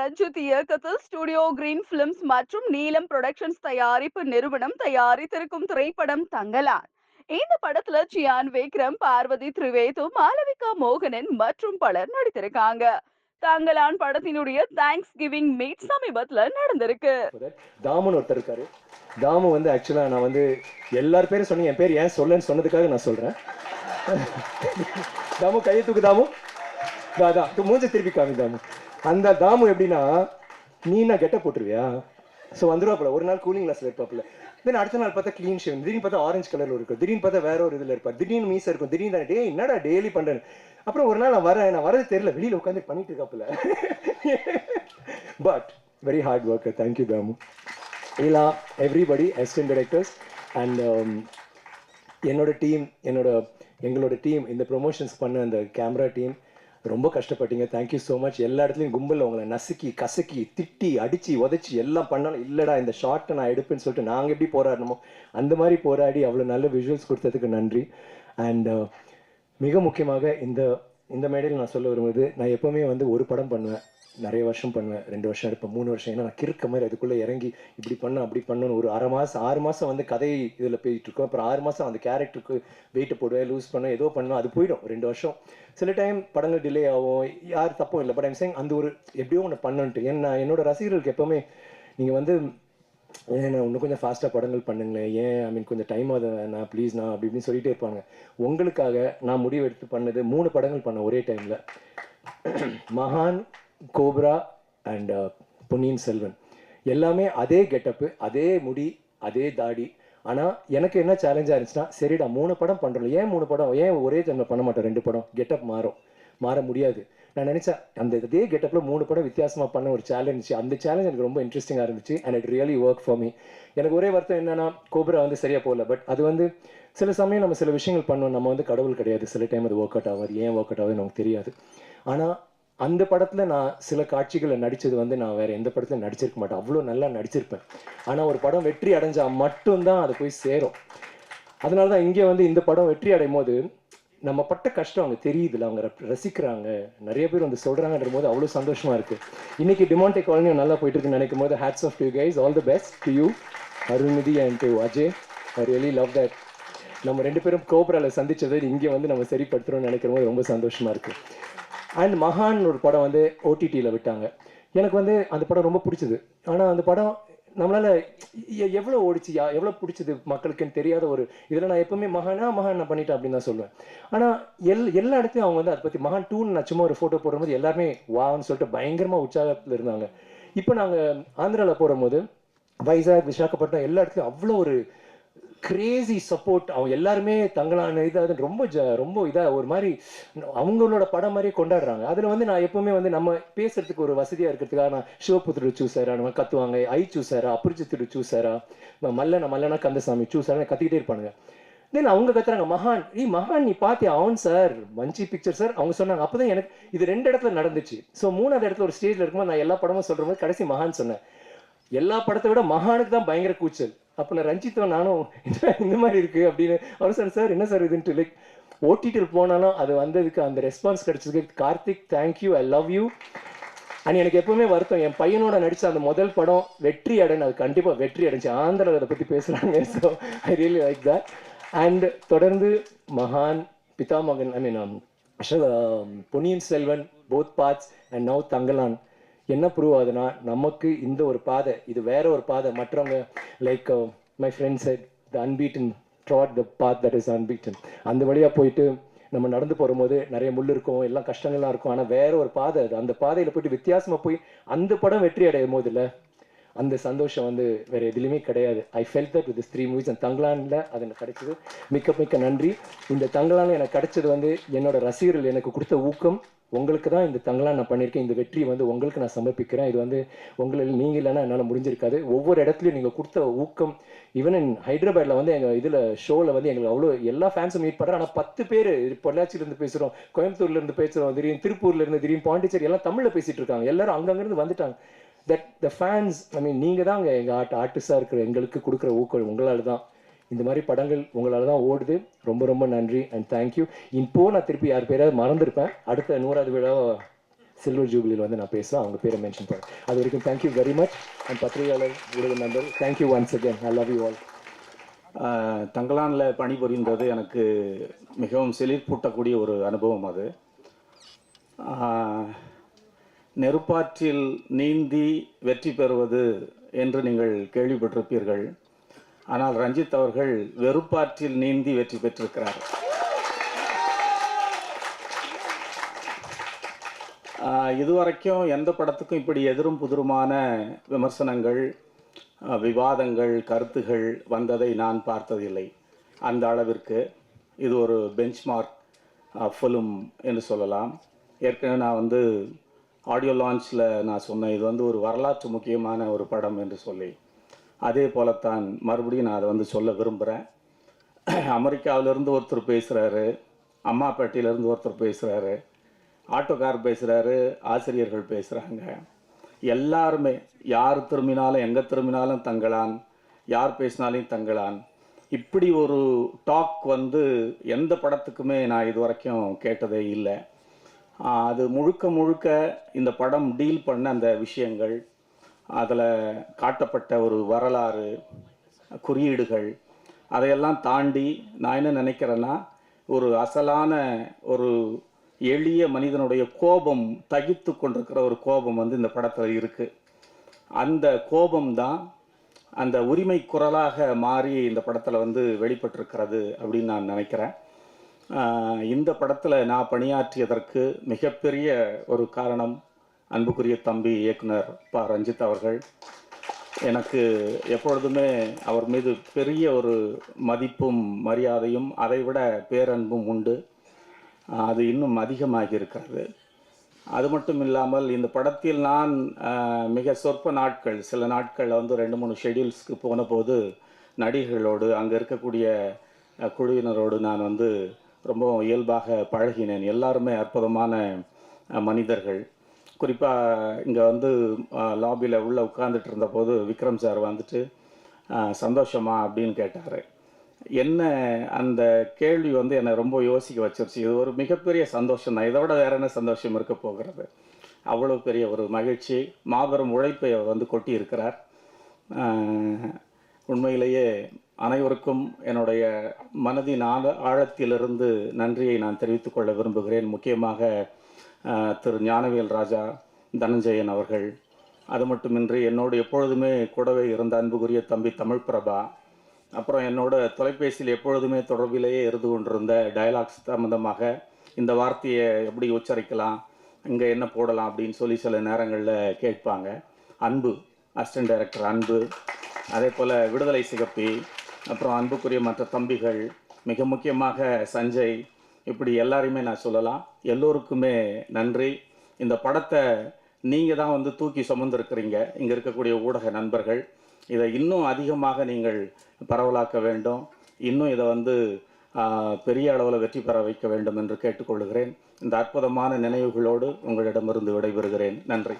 ரஞ்சித் இயக்கத்தில் studio green films மற்றும் நீலம் புரொடக்ஷன்ஸ் தயாரிப்பு நிறுவனம் தயாரித்திருக்கும் திரைப்படம் தங்கலான். இந்த படத்துல சியான் விக்ரம் பார்வதி திரிவேது மாலவிகா மோகனன் மற்றும் பலர் நடித்திருக்காங்க. தங்கலான் படத்தினுடைய தேங்க்ஸ் கிவிங் மீட் சமீபத்துல நடந்திருக்கு. தாமுன்னு ஒருத்தர் இருக்காரு. தாமு வந்து ஆக்சுவலா நான் வந்து எல்லார் பேரும் சொன்னீங்க என் பேர் ஏன் சொல்லன்னு சொன்னதுக்காக நான் சொல்றேன். தாமு கையை தூக்கு தாமு. அதான் தூ மூஞ்ச திருப்பி காமி தாமு. அந்த தாமு எப்படின்னா நீ கெட்ட போட்டுருவியா? ஸோ வந்துருவாப்புல. ஒரு நாள் கூலிங் கிளாஸில் இருப்பாப்புல. தென் அடுத்த நாள் பார்த்தா க்ளீன் ஷேவ் திடீர்னு பார்த்தா ஆரஞ்சு கலரில் இருக்கும். திடீர்னு பார்த்தா வேற ஒரு இதில் இருப்பார். திடீர்னு மீசை இருக்கும். திடீர்னு டே என்னடா டெய்லி பண்ணுறேன் அப்புறம் ஒரு நாள் நான் வரேன். நான் வரது தெரியல. வெளியில் உட்காந்து பண்ணிட்டு இருக்காப்புல. But very hard worker thank you Thamu. இல்லா எவ்ரிபடி அசிஸ்டன்ட் டைரக்டர்ஸ் அண்ட் என்னோட டீம் என்னோட எங்களோட டீம் இந்த ப்ரொமோஷன்ஸ் பண்ண அந்த கேமரா டீம் ரொம்ப கஷ்டப்பட்டீங்க. தேங்க்யூ ஸோ மச் எல்லா இடத்துலையும் கும்பலில் உங்களை நசுக்கி கசக்கி திட்டி அடித்து உதச்சி எல்லாம் பண்ணாலும் இல்லைடா இந்த ஷார்ட்டை நான் எடுப்பேன்னு சொல்லிட்டு நாங்கள் எப்படி போராடணுமோ அந்த மாதிரி போராடி அவ்வளோ நல்ல விஷுவல்ஸ் கொடுத்ததுக்கு நன்றி. அண்ட் மிக முக்கியமாக இந்த இந்த மேடையில் நான் சொல்ல வரும்போது நான் எப்போவுமே வந்து ஒரு படம் பண்ணுவேன். நிறைய வருஷம் பண்ணுவேன். ரெண்டு வருஷம் எடுப்பேன் மூணு வருஷம். ஏன்னா நான் கிறுக்க மாதிரி அதுக்குள்ளே இறங்கி இப்படி பண்ண அப்படி பண்ணணும் ஒரு அரை மாதம் ஆறு மாதம் வந்து கதை இதில் போயிட்டு இருக்கோம். அப்புறம் ஆறு மாதம் அந்த கேரக்டருக்கு வெயிட் போடுவேன் லூஸ் பண்ண ஏதோ பண்ணுவேன் அது போயிடும். ரெண்டு வருஷம். சில டைம் படங்கள் டிலே ஆகும். யார் தப்பும் இல்லை. பட் ஐம் சேங் அந்த ஒரு எப்படியோ ஒன்று பண்ணன்ட்டு ஏன்னா என்னோட ரசிகர்களுக்கு எப்போவுமே நீங்கள் வந்து ஏன் இன்னும் கொஞ்சம் ஃபாஸ்ட்டாக படங்கள் பண்ணுங்களேன். ஏன்? ஐ மீன் கொஞ்சம் டைம் அதை நான் ப்ளீஸ் நான் அப்படி இப்படின்னு சொல்லிட்டே இருப்பாங்க. உங்களுக்காக நான் முடிவு எடுத்து பண்ணது மூணு படங்கள் பண்ணேன் ஒரே டைமில் மகான் Cobra and uh, Ponniyin Selvan. எல்லாமே அதே கெட்டப்பு அதே முடி அதே தாடி. ஆனால் எனக்கு என்ன சேலஞ்சாக இருந்துச்சுன்னா சரிடா மூணு படம் பண்ணுறோம் ஏன் மூணு படம்? ஏன் ஒரே டைமில் பண்ண மாட்டோம் ரெண்டு படம்? கெட்டப் மாறும். மாற முடியாது. நான் நினச்சேன் அந்த இதே கெட்டப்பில் மூணு படம் வித்தியாசமாக பண்ண ஒரு சேலஞ்ச் அந்த சேலஞ்ச் எனக்கு ரொம்ப இன்ட்ரெஸ்டிங்காக இருந்துச்சு and it really work for me எனக்கு ஒரே வருத்தம் என்னன்னா கோபுரா வந்து சரியாக போகல. பட் அது வந்து சில சமயம் நம்ம சில விஷயங்கள் பண்ணோம் நம்ம வந்து கடவுள் கிடையாது. சில டைம் அது ஒர்க் அவுட் ஆகாது. ஏன் ஒர்க் அவுட் ஆகுது நமக்கு தெரியாது. ஆனால் அந்த படத்தில் நான் சில காட்சிகளை நடித்தது வந்து நான் வேறு எந்த படத்தில் நடிச்சிருக்க மாட்டேன். அவ்வளோ நல்லா நடிச்சிருப்பேன். ஆனால் ஒரு படம் வெற்றி அடைஞ்சால் மட்டும்தான் அது போய் சேரும். அதனால தான் இங்கே வந்து இந்த படம் வெற்றி அடையும் போது நம்ம பட்ட கஷ்டம் அவங்க தெரியுதுல அவங்க ரசிக்கிறாங்க. நிறைய பேர் வந்து சொல்கிறாங்கன்ற போது அவ்வளோ சந்தோஷமாக இருக்குது இன்றைக்கி டிமாண்டே காலனியும் நல்லா போயிட்டு இருக்குன்னு நினைக்கும் போது hats off you guys all the best to you Arulnithi and to Ajay. I really love that நம்ம ரெண்டு பேரும் கோபுரால சந்திச்சதை இங்கே வந்து நம்ம சரிப்படுத்துறோம்னு நினைக்கிற போது ரொம்ப சந்தோஷமாக இருக்குது அண்ட் மகான் ஒரு படம் வந்து ஓடிடியில் விட்டாங்க. எனக்கு வந்து அந்த படம் ரொம்ப பிடிச்சது. ஆனால் அந்த படம் நம்மளால எவ்வளோ ஓடிச்சு யா- எவ்வளோ பிடிச்சது மக்களுக்குன்னு தெரியாத ஒரு இதில் நான் எப்பவுமே மகானா மகான் நான் பண்ணிட்டேன் அப்படின்னு தான் சொல்லுவேன். ஆனால் எல் எல்லா இடத்தையும் அவங்க வந்து அதை பற்றி மகான் டூன்னு நான் சும்மா ஒரு ஃபோட்டோ போடும்போது எல்லாருமே வான்னு சொல்லிட்டு பயங்கரமாக உற்சாகத்தில் இருந்தாங்க. இப்போ நாங்கள் ஆந்திராவில் போகும்போது வைசாக் விசாகப்பட்டினம் எல்லா இடத்துலையும் அவ்வளோ ஒரு கிரேசி சப்போர்ட் அவங்க எல்லாருமே தங்களான இதாக ரொம்ப ஜ ரொம்ப இதாக ஒரு மாதிரி அவங்களோட படம் மாதிரியே கொண்டாடுறாங்க. அதில் வந்து நான் எப்போவுமே வந்து நம்ம பேசுறதுக்கு ஒரு வசதியாக இருக்கிறதுக்காக நான் சிவபுத்திர சூசாரா நம்ம கத்துவாங்க. ஐ சூசாரா அபரிச்சித்திரு சூசாரா மல்லனா மல்லனா கந்தசாமி சூசாரா கத்திக்கிட்டே இருப்பானுங்க. தென் அவங்க கத்துறாங்க மகான் ஈ மகான் நீ பார்த்தியா அவன் சார் மஞ்சி பிக்சர் சார். அவங்க சொன்னாங்க அப்போதான் எனக்கு இது ரெண்டு இடத்துல நடந்துச்சு. ஸோ மூணாவது இடத்துல ஒரு ஸ்டேஜில் இருக்கும்போது நான் எல்லா படமும் சொல்கிற போது கடைசி மகான் சொன்னேன். எல்லா படத்தை விட மகானுக்கு தான் பயங்கர கூச்சல். அப்போ ரஞ்சித்தோ ரஞ்சித்தும் நானும் இந்த மாதிரி இருக்கு? அப்படின்னு அவர் சார் சார் என்ன சார் இதுன்ட்டு லைக் ஓட்டிட்டு போனாலும் அது வந்ததுக்கு அந்த ரெஸ்பான்ஸ் கிடைச்சதுக்கு Karthik thank you I love you and எனக்கு எப்பவுமே வருத்தம் என் பையனோட நடிச்ச அந்த முதல் படம் வெற்றி அடைன்னு அது கண்டிப்பாக வெற்றி அடைஞ்சு ஆந்திராவில் அதை பற்றி பேசுகிறாங்க so I really like that and தொடர்ந்து மகான் Pithamagan I mean um, um, Ponniyin Selvan both parts and now Thangalaan. என்ன ப்ரூவ் ஆகுதுன்னா நமக்கு இந்த ஒரு பாதை இது வேற ஒரு பாதை மற்றவங்க like my friends the unbeaten trod the path that is unbeaten அந்த வழியாக போயிட்டு நம்ம நடந்து போகும்போது நிறைய முள் இருக்கும் எல்லாம் கஷ்டங்கள்லாம் இருக்கும். ஆனால் வேற ஒரு பாதை அது. அந்த பாதையில் போயிட்டு வித்தியாசமாக போய் அந்த படம் வெற்றி அடையும் போது இல்லை அந்த சந்தோஷம் வந்து வேற எதுலையுமே கிடையாது. I felt that with three movies அந்த தங்களானில் அது எனக்கு கிடைச்சது. மிக்க மிக்க நன்றி. இந்த தங்களானில் எனக்கு கிடைச்சது வந்து என்னோட ரசிகர்கள் எனக்கு கொடுத்த ஊக்கம். உங்களுக்கு தான் இந்த தங்களான் நான் பண்ணியிருக்கேன். இந்த வெற்றி வந்து உங்களுக்கு நான் சமர்ப்பிக்கிறேன். இது வந்து உங்களில் நீங்கள் இல்லைன்னா என்னால் முடிஞ்சிருக்காது. ஒவ்வொரு இடத்துலையும் நீங்கள் கொடுத்த ஊக்கம் ஈவன் இன் ஹைதராபாத்தில் வந்து எங்கள் இதில் ஷோவில் வந்து எங்களுக்கு அவ்வளோ எல்லா ஃபேன்ஸும் மீட் பண்ணுறோம் ஆனால் பத்து பேர் பொள்ளாச்சியிலேருந்து பேசுகிறோம் கோயம்புத்தூர்லேருந்து பேசுகிறோம் திடீர்னு திருப்பூர்லேருந்து திடீர்னு பாண்டிச்சேரி எல்லாம் தமிழில் பேசிகிட்டு இருக்காங்க. எல்லாரும் அங்கங்கேருந்து வந்துட்டாங்க. தட் த ஃபேன்ஸ் ஐ மீன் நீங்கள் தான் அங்கே எங்கள் ஆர்ட் ஆர்டிஸ்டாக இருக்கிற எங்களுக்கு கொடுக்குற ஊக்கம் உங்களால் தான் இந்த மாதிரி படங்கள் உங்களால் தான் ஓடுது. ரொம்ப ரொம்ப நன்றி அண்ட் தேங்க்யூ இப்போது நான் திருப்பி யார் பேராவது மறந்துருப்பேன். அடுத்த நூறாவது விழாவை சில்வர் ஜூபிலியில் வந்து நான் பேசுவேன் அவங்க பேரை மென்ஷன் பண்ணுறேன் அது வரைக்கும் தேங்க்யூ வெரி மச் அண்ட் பத்திரிகையாளர் ஊடக நண்பர் thank you once again I love you all தங்களானில் தங்கலானில் பணிபுரிந்தது எனக்கு மிகவும் சிலிர்ப்பூட்டக்கூடிய ஒரு அனுபவம் அது. நெருப்பாற்றில் நீந்தி வெற்றி பெறுவது என்று நீங்கள் கேள்விப்பட்டிருப்பீர்கள். ஆனால் ரஞ்சித் அவர்கள் வெறுப்பாற்றில் நீந்தி வெற்றி பெற்றிருக்கிறார். இதுவரைக்கும் எந்த படத்துக்கும் இப்படி எதிரும் புதிருமான விமர்சனங்கள் விவாதங்கள் கருத்துகள் வந்ததை நான் பார்த்ததில்லை. அந்த அளவிற்கு இது ஒரு பெஞ்ச்மார்க் ஃபிலிம் என்று சொல்லலாம். ஏற்கனவே நான் வந்து ஆடியோ லான்ச்சில் நான் சொன்னேன் இது வந்து ஒரு வரலாற்று முக்கியமான ஒரு படம் என்று சொல்லி. அதே போலத்தான் மறுபடியும் நான் அதை வந்து சொல்ல விரும்புகிறேன் அமெரிக்காவிலேருந்து ஒருத்தர் பேசுகிறாரு அம்மாப்பேட்டையிலேருந்து ஒருத்தர் பேசுகிறாரு ஆட்டோக்கார் பேசுகிறாரு ஆசிரியர்கள் பேசுகிறாங்க எல்லாருமே யார் திரும்பினாலும் எங்கே திரும்பினாலும் தங்களான் யார் பேசினாலையும் தங்களான். இப்படி ஒரு டாக் வந்து எந்த படத்துக்குமே நான் இது வரைக்கும் கேட்டதே இல்லை. அது முழுக்க முழுக்க இந்த படம் டீல் பண்ண அந்த விஷயங்கள் அதில் காட்டப்பட்ட ஒரு வரலாறு குறியீடுகள் அதையெல்லாம் தாண்டி நான் என்ன நினைக்கிறேன்னா ஒரு அசலான ஒரு எளிய மனிதனுடைய கோபம் தகித்து கொண்டிருக்கிற ஒரு கோபம் வந்து இந்த படத்தில் இருக்குது அந்த கோபம் தான் அந்த உரிமை குரலாக மாறி இந்த படத்தில் வந்து வெளிப்பட்டிருக்கிறது அப்படின்னு நான் நினைக்கிறேன். இந்த படத்தில் நான் பணியாற்றியதற்கு மிகப்பெரிய ஒரு காரணம் அன்புக்குரிய தம்பி இயக்குனர் ப. ரஞ்சித் அவர்கள். எனக்கு எப்பொழுதுமே அவர் மீது பெரிய ஒரு மதிப்பும் மரியாதையும் அதைவிட பேரன்பும் உண்டு. அது இன்னும் அதிகமாகி இருக்கிறது அது மட்டும் இல்லாமல் இந்த படத்தில் நான் மிக சொற்ப நாட்கள் சில நாட்கள் வந்து ரெண்டு மூணு ஷெட்யூல்ஸ்க்கு போன போது நடிகர்களோடு அங்கே இருக்கக்கூடிய குழுவினரோடு நான் வந்து ரொம்ப இயல்பாக பழகினேன். எல்லாருமே அற்புதமான மனிதர்கள். குறிப்பாக இங்கே வந்து லாபியில் உள்ளே உட்காந்துட்டு இருந்தபோது விக்ரம் சார் வந்துட்டு சந்தோஷமா அப்படின்னு கேட்டார். என்ன அந்த கேள்வி வந்து என்னை ரொம்ப யோசிக்க வச்சிருச்சு. இது ஒரு மிகப்பெரிய சந்தோஷம் தான். இதை விட வேற என்ன சந்தோஷம் இருக்க போகிறது? அவ்வளோ பெரிய ஒரு மகிழ்ச்சி. மாபெரும் உழைப்பை அவர் வந்து கொட்டி இருக்கிறார் உண்மையிலேயே அனைவருக்கும் என்னுடைய மனதின் ஆழ ஆழத்திலிருந்து நன்றியை நான் தெரிவித்துக் கொள்ள விரும்புகிறேன். முக்கியமாக திரு ஞானவேல் ராஜா தனஞ்சயன் அவர்கள். அது மட்டுமின்றி என்னோடு எப்பொழுதுமே கூடவே இருந்த அன்புக்குரிய தம்பி தமிழ் பிரபா அப்புறம் என்னோட தொலைபேசியில் எப்பொழுதுமே தொடர்பிலேயே இருந்து கொண்டிருந்த டயலாக்ஸ் சம்பந்தமாக இந்த வார்த்தையை எப்படி உச்சரிக்கலாம் இங்கே என்ன போடலாம் அப்படின்னு சொல்லி சில நேரங்களில் கேட்பாங்க. அன்பு அசிஸ்டன்ட் டைரக்டர் அன்பு அதே போல் விடுதலை சிகப்பி அப்புறம் அன்புக்குரிய மற்ற தம்பிகள் மிக முக்கியமாக சஞ்சய் இப்படி எல்லாரையுமே நான் சொல்லலாம். எல்லோருக்குமே நன்றி. இந்த படத்தை நீங்கள் தான் வந்து தூக்கி சுமந்துருக்கிறீங்க. இங்கே இருக்கக்கூடிய ஊடக நண்பர்கள் இதை இன்னும் அதிகமாக நீங்கள் பரவலாக்க வேண்டும். இன்னும் இதை வந்து பெரிய அளவில் வெற்றி பெற வைக்க வேண்டும் என்று கேட்டுக்கொள்கிறேன். இந்த அற்புதமான நினைவுகளோடு உங்களிடமிருந்து விடைபெறுகிறேன். நன்றி.